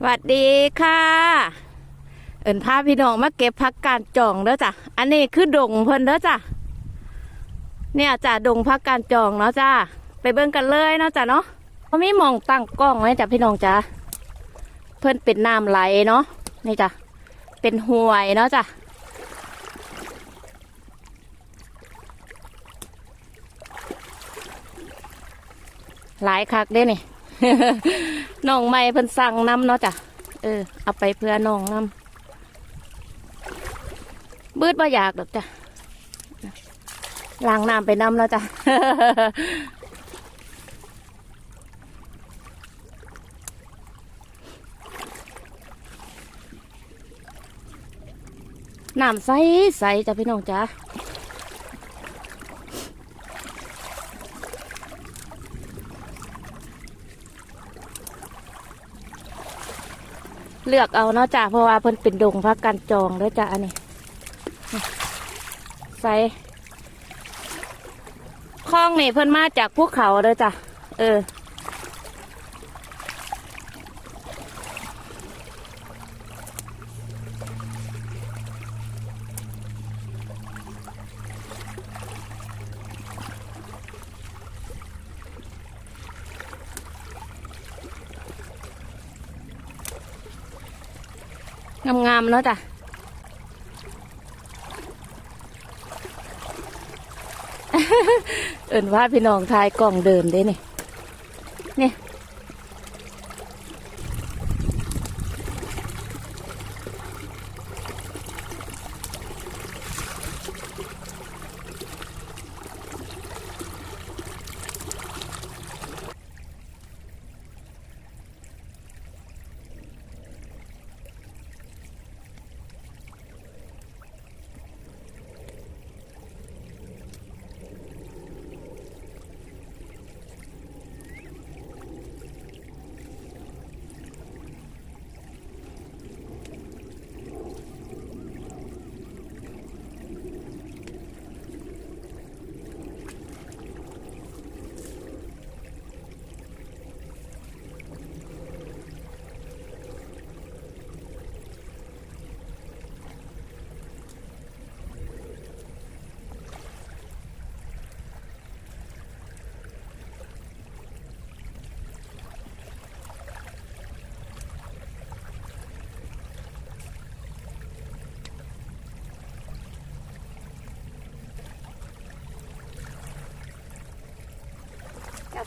สวัสดีค่ะ เอินพาพี่น้องมาเก็บพักการจองเด้อจ้ะ อันนี้คือดงเพิ่นเด้อจ้ะ เนี่ยจ้ะดงพักการจองเนาะจ้ะ ไปเบิ่งกันเลยเนาะจ้ะเนาะเขามีมองตั้งกล้องไว้จ้ะพี่น้องจ้ะ เพิ่นเป็นน้ำไหลเนาะ นี่จ้ะ เป็นห่วยเนาะจ้ะหลายคักเด้นี่ น้องใหม่เพิ่นสั่งน้ำเนาะจ้ะเออ เอาไปเพื่อน้องน้ำบืดบ่อยากดอกจ้ะล้างน้ำไปน้ำแล้วจ้ะน้ำใสใสจ้ะพี่น้องจ้ะ เลือกเอาเนาะจ้ะเพราะว่าเพิ่นเป็นดงพักกันจองเด้อจ้ะอันนี้ใส่คล้องนี่เพิ่นมาจากภูเขาเลยจ้ะเออ งามๆเนาะจ้ะเอินว่าพี่น้องทายกล่องเดิมได้นี่นี่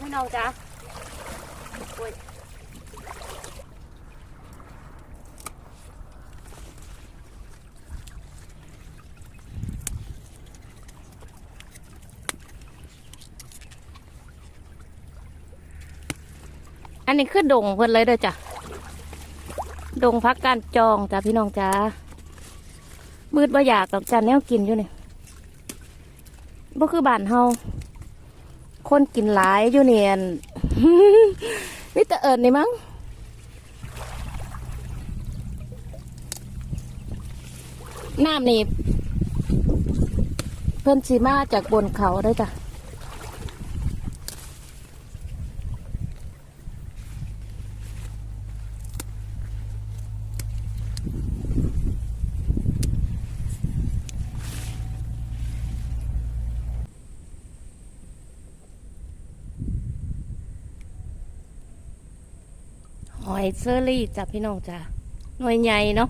พี่น้องจ้ะอันนี้คือดงเพิ่นเลยเด้อจ้ะ ดงพักการจองจ้ะพี่น้องจ้ามืดบ่อยากกับจานแนวกินอยู่เนี่บ่คือบ้านเฮา คนกินหลายอยู่เนียนนี่แต่เอิญนี่มั้งน้ำนี่เพิ่นสีมาจากบนเขาได้จ้ะ หอยเซอรี่จ้ะพี่น้องจ้ะหน่วยใหญ่เนาะ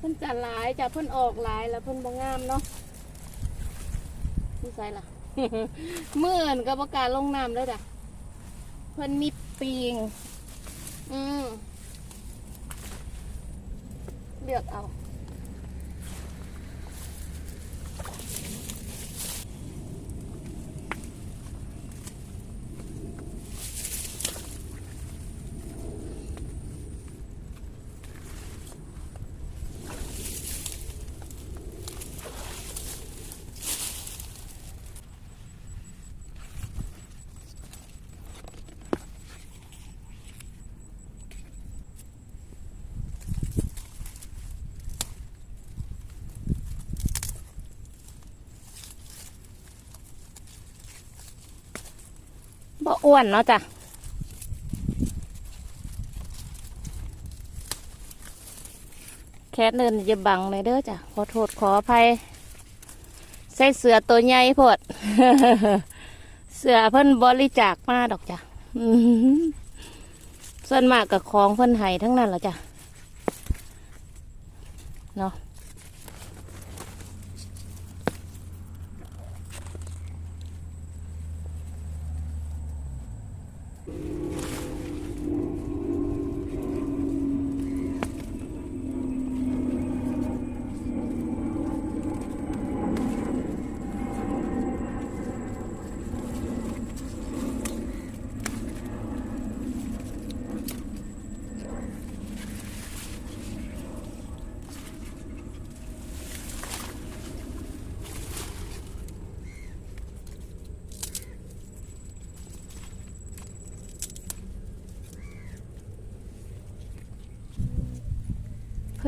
เพิ่นจะหลายจะเพิ่นออกหลายแล้วเพิ่นบ่งามเนาะนี่ใส่ล่ะ เมื่อนก็ประกาศลงน้ำแล้วจ้ะเพิ่นมีปีง อืมเลือกเอา อ้วนเนาะจ้ะแคทเนินจะบังเลยเด้อจ้ะขอโทษขออภัยใส่เสือตัวใหญ่โพด เสือเพิ่นบริจาคมาดอกจ้ะส่วนมากกับของเพิ่นไห้ทั้งนั้นแหละจ้ะเนาะ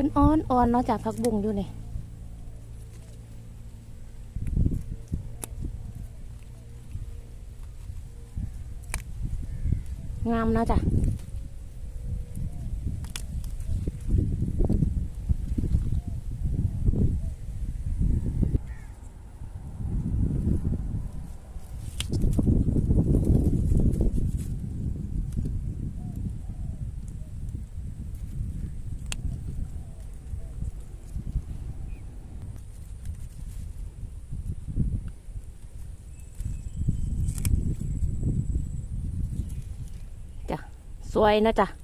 พิ่นอ้อนอ่อนเนาะจากพักบุ้งอยู่นี่งามเนาะจ้ะจ้ะ สวยนะจ๊ะ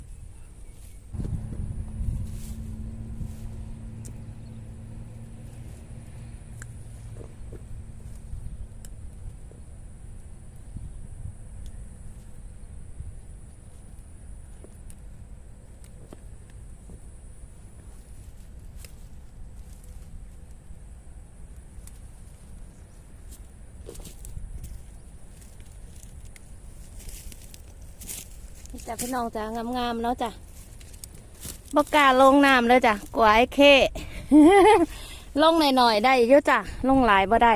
จ้ะพี่น้องจ้ะงามๆเนาะจ้ะบกาลงน้ำเลยจ้ะกวายเค ลงหน่อยๆได้เยอะจ้ะลงหลายบ่ได้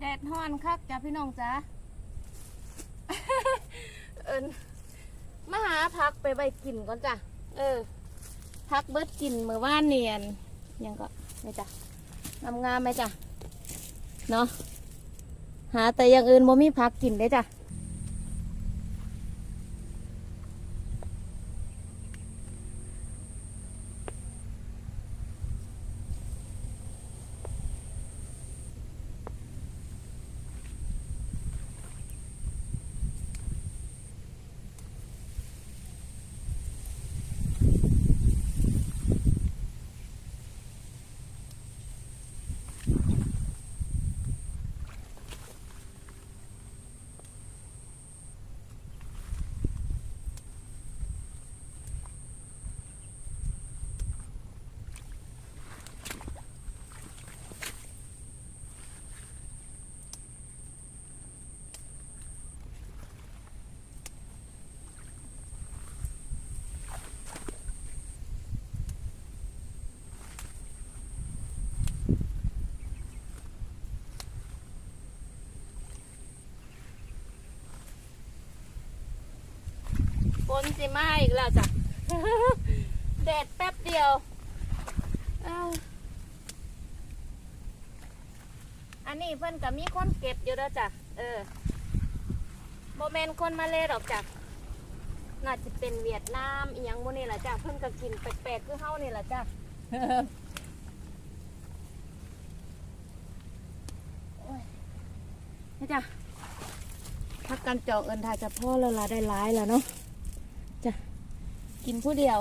แดดฮ้อนคักจ้ะพี่น้องจ้ะเอิญมาหาพักไปใบกินก่อนจ้ะ เออ พักเบิดกินมือว่านเนียน ยังก็ไม่จ้ะงามงามไหมจ้ะ เนาะ หาแต่อย่างอื่นบ่มีพักกินได้จ้ะ นสิมาอีกแล้วจ้ะแดดแป๊บเดียว อันนี้เพิ่นก็มีคนเก็บอยู่แล้วจ้ะ เออโมเมนคนมาเลยดอกจ้ะ น่าจะเป็นเวียดนามอีหยังโมนี่แหละจ้ะ เพิ่นก็กินแปลกๆคือเฮานี่แหละจ้ะนี่จ้ะพักกันจองเอินทายจะพ่อแล้วละได้ร้ายแล้วเนาะ กินผู้เดียว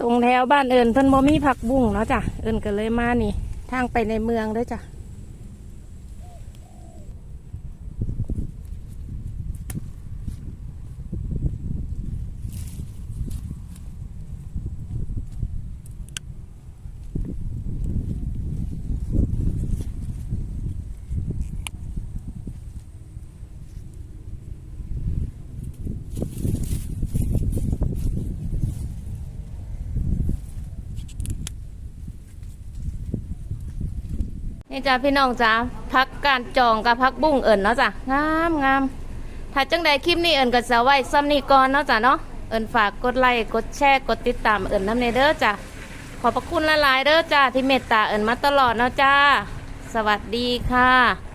ตรงแถวบ้านเอิญเพิ่นบ่มีผักบุ้งเนาะจ้ะเอิญก็เลยมานี่ ทางไปในเมืองเด้วยจ้ะ นี่จ้าพี่น้องจ้าพักการจองกับพักบุ้งเอิญเนาะจ้ะงามงามถ้าจังใดคลิปนี้เอิญก็จะไว้ซ้ำนี้ก่อนเนาะจ้ะเนาะเอิญฝากกดไลค์กดแชร์กดติดตามเอิญน้ำในเด้อจ้ะขอบพระคุณละลายเด้อจ้าที่เมตตาเอิญมาตลอดเนาะจ้า สวัสดีค่ะ